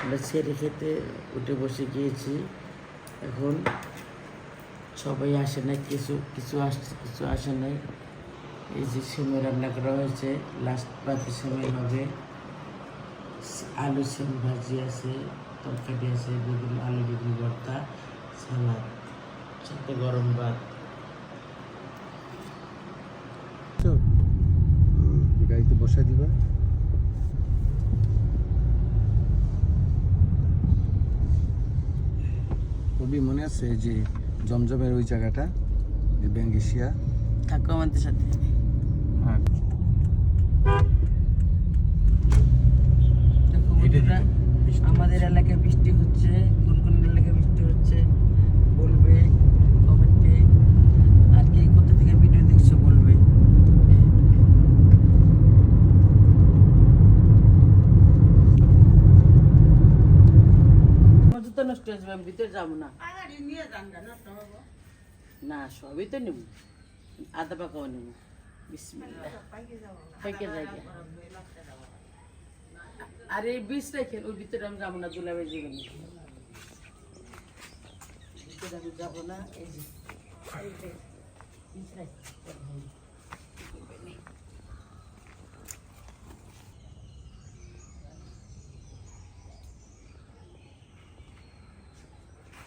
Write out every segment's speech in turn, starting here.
আমরা ছেড়ে খেতে উঠে বসে গিয়েছি। এখন সবাই আসে না কিছু কিছু আসছে কিছু আসে নাই। এই যে সিমে রান্না করা হয়েছে লাস্ট পাতে সিমে হবে। আলু সিম ভাজি আছে, তরকারি আছে, বেগুন, আলু, বেগুন ভর্তা, সালাদ, সাথে গরম ভাত। বসে দিবা? কবি মনে আছে যে জমজমের ওই জায়গাটা যে বেঙ্গেশিয়া থাকো আমাদের সাথে। হ্যাঁ। আমাদের এলাকায় বৃষ্টি হচ্ছে কোন কোন এলাকায় বৃষ্টি হচ্ছে বলবে কমেন্টে আর কে কোথা থেকে ভিডিও দেখছ বলবে আমার জুতো নষ্ট হয়ে যাবে আমি ভিতরে যাব না। না সবই তো নেব। আদা পাকাও নেব। বিসমিল্লাহ। পাইকে যাই আর এই বীজ রাখেন ওই ভিতরে আমি যাব না দুলাবে যাবেন ভিতরে আমি যাব না এই যে। বীজ।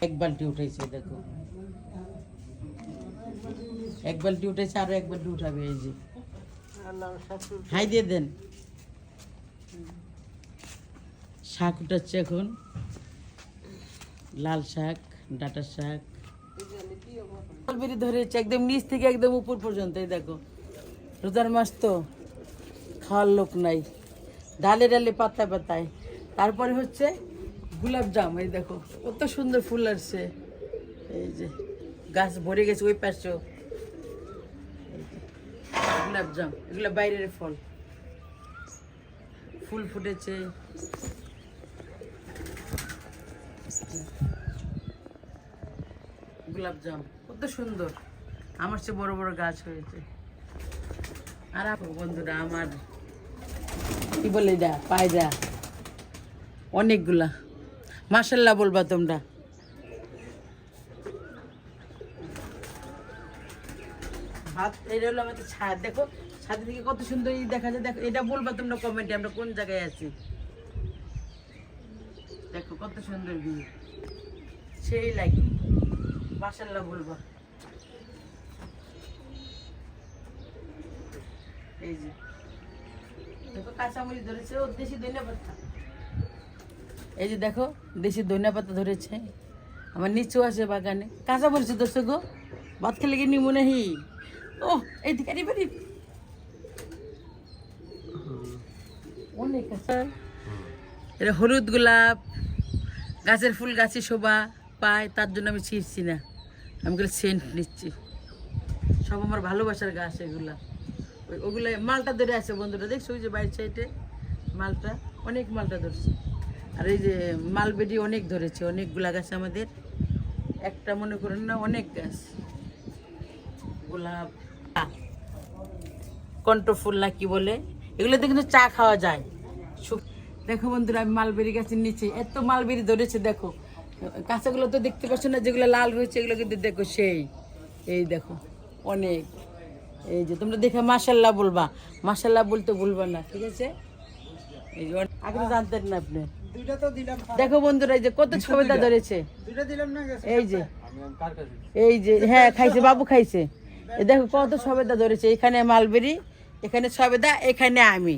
এক বালতি উঠেছে, দেখো। এক বালতি উঠেছে, আরও এক বালতি উঠাবে, এই যে। হাই দিয়ে দেন। শাক উঠাচ্ছে এখন। লাল শাক ডাটা শাক। বেরি ধরেছে, একদম নিচ থেকে একদম উপর পর্যন্ত, এই দেখো। রোজার মাস তো খাওয়ার লোক নাই। ডালে ডালে পাতায় পাতায়। তারপরে হচ্ছে গোলাপ জাম, এই দেখো, কত সুন্দর ফুল আসছে। এই যে, গাছ ভরে গেছে, ওই পাশেও গোলাপ জাম, এগুলো বাইরের ফল। ফুল ফুটেছে। গোলাপ জাম, কত সুন্দর। আমার চেয়ে বড় বড় গাছ হয়েছে। আর বন্ধুরা, আমার কি বলে এটা? পায়রা। অনেকগুলা। মাসাল্লাহ বলবা তোমরা। ভাত, এটা হলো ছাদ। দেখো কত সুন্দর দেখা যায়। এটা তোমরা আমরা কোন জায়গায় আছি। দেখো, কত সুন্দর সেই এই যে। দেখো, কাঁচামরিচ ধরেছে ওর দেশি ধনিয়া পাতা এই যে দেখো, দেশি ধনিয়া পাতা ধরেছে। আমার নিচু আছে বাগানে। কাঁচামরিচ ধরছে গো। ভাত খেলে কি নিমু নাহি? ও এইদিকে আরে বাড়ি। অনেক আছে। এটা হলুদ গোলাপ, গাছের ফুল, গাছে শোভা পায়, তার জন্য আমি ছিঁড়ছি না। আমি গুলো সেন্ট নিচ্ছি। সব আমার ভালোবাসার গাছ এগুলা। ওই- ওগুলো মালটা ধরে আছে বন্ধুরা। দেখছ যে বাইর সাইডে মালটা? অনেক মালটা ধরছে। আর এই যে মালবেডি অনেক ধরেছে, অনেকগুলা গাছ আমাদের। একটা মনে করেন না, অনেক গাছ। গোলাপ কণ্ঠ ফুল না কি বলে? এগুলোতে কিন্তু চা খাওয়া যায়। দেখো বন্ধুরা, আমি মালবেরি গাছের নিচে এত মালবেরি ধরেছে, দেখো। কাঁচাগুলো তো দেখতে পাচ্ছ না, যেগুলো লাল হয়েছে এগুলো কিন্তু দেখো সেই। এই দেখো, অনেক। এই যে তোমরা দেখে মাসাল্লাহ বলবা। মাসাল্লাহ বলতে ভুলবা না, ঠিক আছে? এই যে আগে জানতেন না আপনি। দেখো বন্ধুরা এই যে কত ছবিটা ধরেছে। এই যে। এই যে হ্যাঁ খাইছে বাবু খাইছে। দেখো কত সবেদা ধরেছে। এখানে মালবেরি এখানে সবেদা এখানে আমি।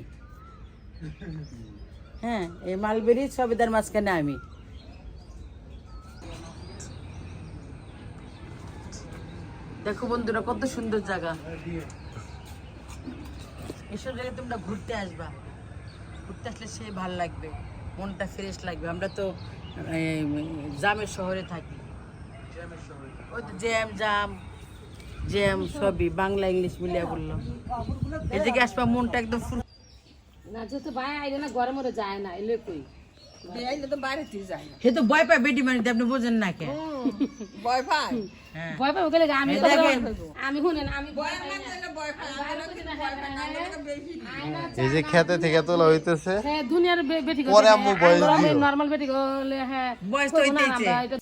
হ্যাঁ এই মালবেরি সবেদার মাঝখানে আমি। দেখো বন্ধুরা কত সুন্দর জায়গা। এসব জায়গায় তোমরা ঘুরতে আসবা। ঘুরতে আসলে সে ভালো লাগবে। মনটা ফ্রেশ লাগবে। আমরা তো জামের শহরে থাকি। ওই তো জ্যাম, জাম, জ্যাম সবই, বাংলা, ইংলিশ মিলিয়ে বলল। এদিকে আসবা, মনটা একদম না, যেহেতু ভাই আইলে না গরমে যায় না, এলে কই? সে তো ভয় পায় বেটি মানিতে আপনি বোঝেন না কে। ভয় পায়। হ্যাঁ। ভয় পাবো গেলে আমি এই তো দেখেন। আমি শুনেন আমি ভয় না। জানলে ভয় পায় আমার লোকে ভয় পায় না আমার লোকে বেশি না। এই যে খেতে থেকে তোলা হইতেছে? হ্যাঁ দুনিয়ার বেটি পরে আম্মু বয়স দিও। বেটি হলে হ্যাঁ বয়স তো করব না, হইতেইছে। আমরা এটা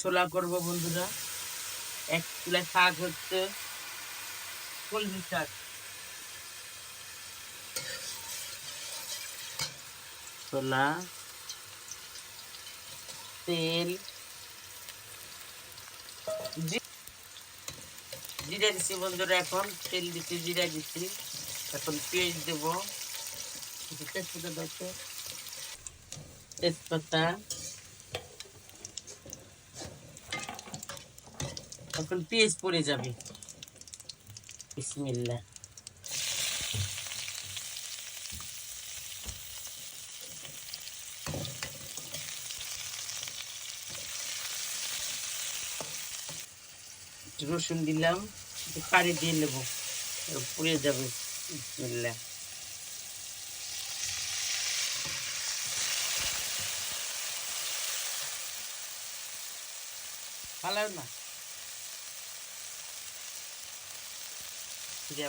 ছোলা করব বন্ধুরা। এক চুলা শাক হচ্ছে কলমি শাক। ছোলা তেল জিরা দিচ্ছি বন্ধুরা এখন, তেল দিচ্ছি জিরা দিচ্ছি এখন পেঁয়াজ দেবো। তেজপাতা। তেজপাতা। এখন পেঁয়াজ পড়ে যাবে। বিসমিল্লাহ। রসুন দিলাম একটু পানি দিয়ে নেব। পুড়ে যাবে বিসমিল্লাহ। ভালো না? জিরা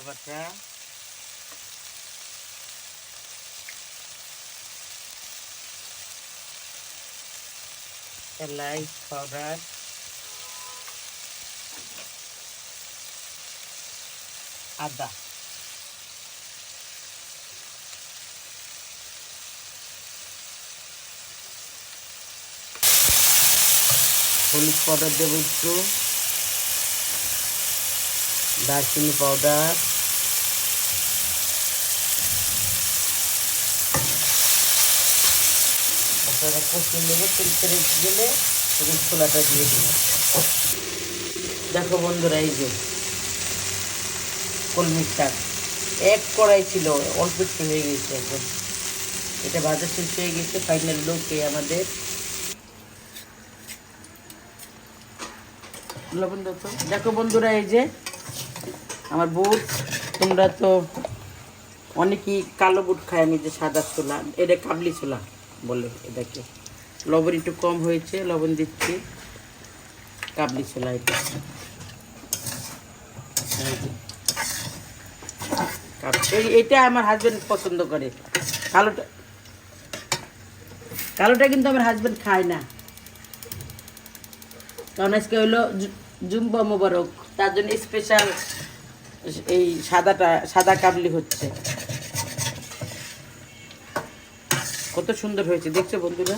পাউডার আদা হলুদ পাউডার দেবো একটু। দারচিনি পাউডার আপনারা কষিয়ে নেব, তেল তেলে গেলে তখন ছোলাটা দিয়ে দেবো। দেখো বন্ধুরা, এই যে কলমি শাক এক কড়াই ছিল অল্প একটু হয়ে গেছে এখন। এটা ভাজা শেষ হয়ে গেছে ফাইনাল লোকে আমাদের। লবণ। দেখো বন্ধুরা, এই যে আমার বুট, তোমরা তো অনেকেই কালো বুট খায়, আমি যে সাদা ছোলা, এটা কাবলি ছোলা বলে এটাকে। লবণ একটু কম হয়েছে, লবণ দিচ্ছি। কাবলি ছোলা এটা। কাব- এই- এইটা আমার হাজবেন্ড পছন্দ করে। কালোটা কালোটা কিন্তু আমার হাজবেন্ড খায় না। কারণ আজকে হইল জু- জুম্বা মোবারক। তার জন্য স্পেশাল এই সাদাটা সাদা কাবলি হচ্ছে। কত সুন্দর হয়েছে, দেখছ বন্ধুরা?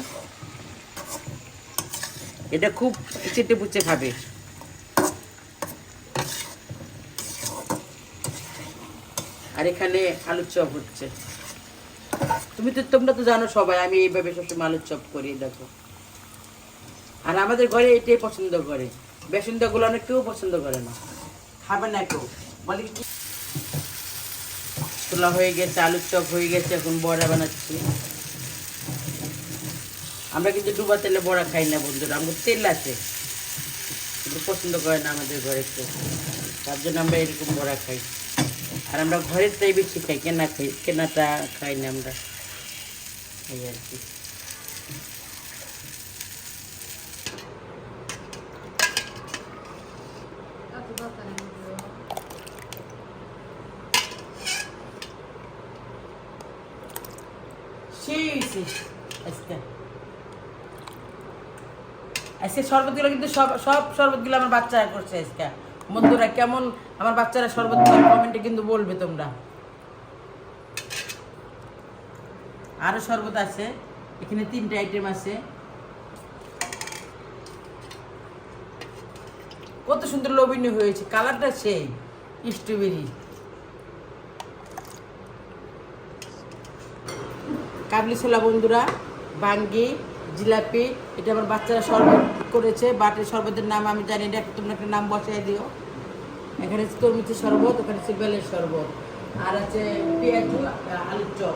এটা খুব চেটে পুচে খাবে। আর এখানে আলুর চপ হচ্ছে। তুমি তো, তোমরা তো জানো সবাই, আমি এইভাবে সবসময় আলুর চপ করি, দেখো। আর আমাদের ঘরে এটাই পছন্দ করে। বেসনটা গুলো কেউ পছন্দ করে না। খাবে না কেউ। বলে ছোলা হয়ে গেছে, আলুর চপ হয়ে গেছে, এখন বড়া বানাচ্ছি। আমরা কিন্তু ডুবা তেলে বড়া খাই না, বন্ধুরা। আমাদের তেল আছে। কিন্তু পছন্দ করে না আমাদের ঘরে কেউ। তার জন্য আমরা এরকম বড়া খাই। আর আমরা ঘরের তাই বেশি খাই, কেনা খাই, কেনাটা খাই না আমরা। এই আর কি। আজকে। কিন্তু সব সব শরবতগুলো আমার বাচ্চারা করছে আজকে। বন্ধুরা, কেমন? আমার বাচ্চারা শরবত কমেন্টে কিন্তু বলবে তোমরা। আরও শরবত আছে, এখানে তিনটে আইটেম আছে। কত সুন্দর লোভনীয় হয়েছে কালারটা সেই স্ট্রবেরি কাবলি ছোলা বন্ধুরা, বাঙ্গি জিলাপি এটা আমার বাচ্চারা শরবত করেছে বাটের শরবতের নাম আমি জানি না তোমরা একটা নাম বসাই দিও। এখানে তরমুজের শরবত ওখানে আছে বেলের শরবত আর আছে পেঁয়াজ আলুর চপ।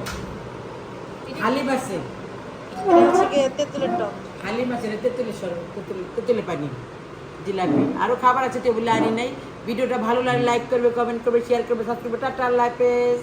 হালিম আছে। হালিম আছে রে, তেঁতুলের শরবত তেঁতুল তেঁতুলের পানি জিলাপি। আরও খাবার আছে টেবিলে আনি নাই। ভিডিওটা ভালো লাগলে লাইক করবে কমেন্ট করবে শেয়ার করবে সাবস্ক্রাইব করবে। টাটা আল্লাহ হাফেজ।